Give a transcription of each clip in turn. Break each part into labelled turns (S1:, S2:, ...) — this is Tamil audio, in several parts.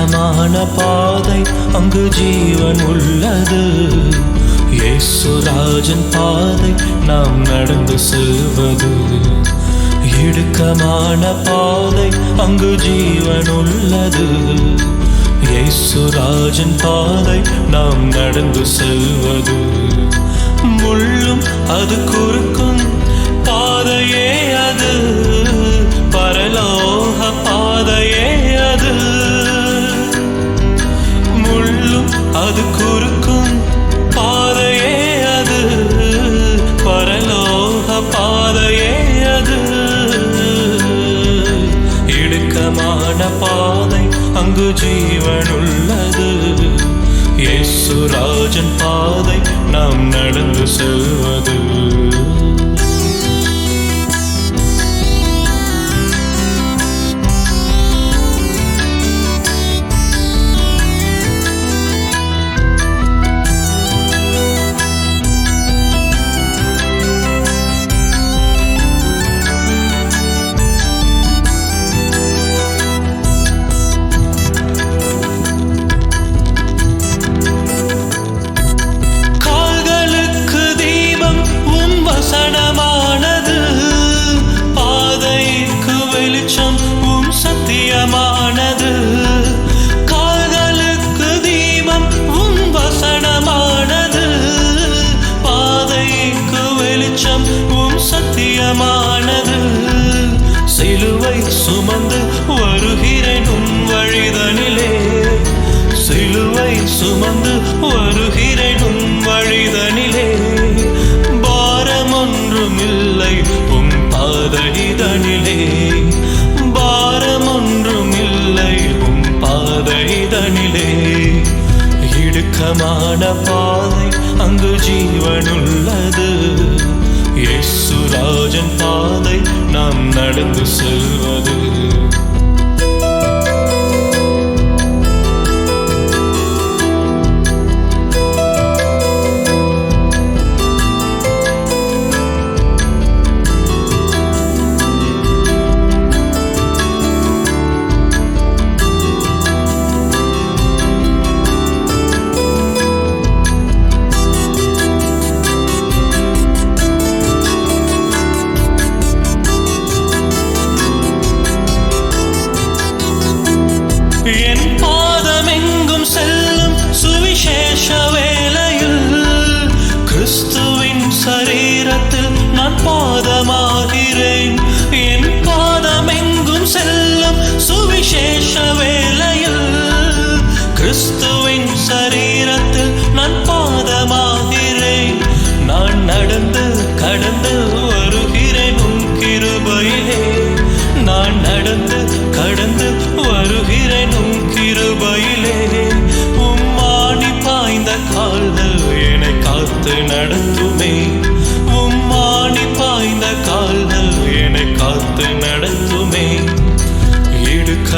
S1: ஞானமான பாதை அங்கு ஜீவன் உள்ளது. இயேசுராஜன் பாதை நாம் நடந்து செல்வது. இடுக்கமான பாதை அங்கு ஜீவன் உள்ளது. இயேசுராஜன் பாதை நாம் நடந்து செல்வது. முள்ளும் அது குறுக்கும் பாதையே அது. இடுக்கமான பாதை அங்கு ஜீவனுள்ளது. இயேசுராஜன் பாதை நாம் நடந்து செல்வது. வெளிச்சம் உம் சத்தியமானது. சிலுவை சுமந்து வருகிறேன் உம் வழிதனிலே. சிலுவை சுமந்து வருகிறேன் உம் வழிதனிலே. பாரம் ஒன்றுமில்லை உம் பாதைதனிலே பாரம் ஒன்றுமில்லை உம் பாதைதனிலே இடுக்கமான பாதை அங்கு ஜீவனுள்ள நடந்து செல்வது பாதமாகிறேன். என் பாதமெங்கும் செல்லும் சுவிசேஷ வேலையில் கிறிஸ்துவின் சரீரத்தில் நான் பாதமாகிறேன். நான் நடந்து கடந்து வருகிறேன் உன் கிருபையிலே. நான் நடந்து கடந்து வருகிறேன் உன் கிருபையிலே. உம்மானி பாய்ந்த கால்கள் என்னை காத்து நடத்துமே.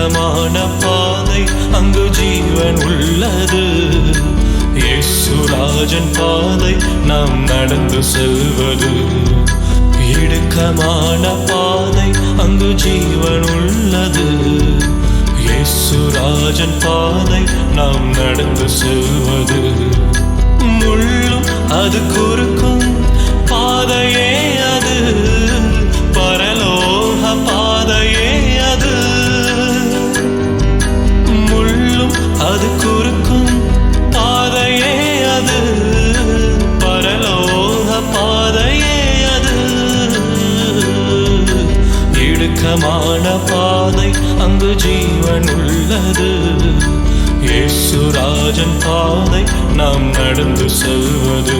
S1: இடுக்கமான பாதை அங்கு ஜீவன் உள்ளது. யேசுராஜன் பாதை நாம் நடந்து செல்வது. இடுக்கமான பாதை அங்கு ஜீவன் உள்ளது. யேசுராஜன் பாதை நாம் நடந்து செல்வது. முள்ளும் அது குறுக்கும் பாதையை இடுக்கமான பாதை அங்கு ஜீவன் உள்ளது இயேசுராஜன் பாதை நாம் நடந்து செல்வது.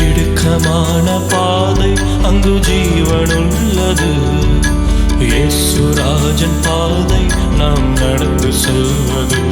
S1: இடுக்கமான பாதை அங்கு ஜீவன் உள்ளது இயேசுராஜன் பாதை நாம் நடந்து செல்வது.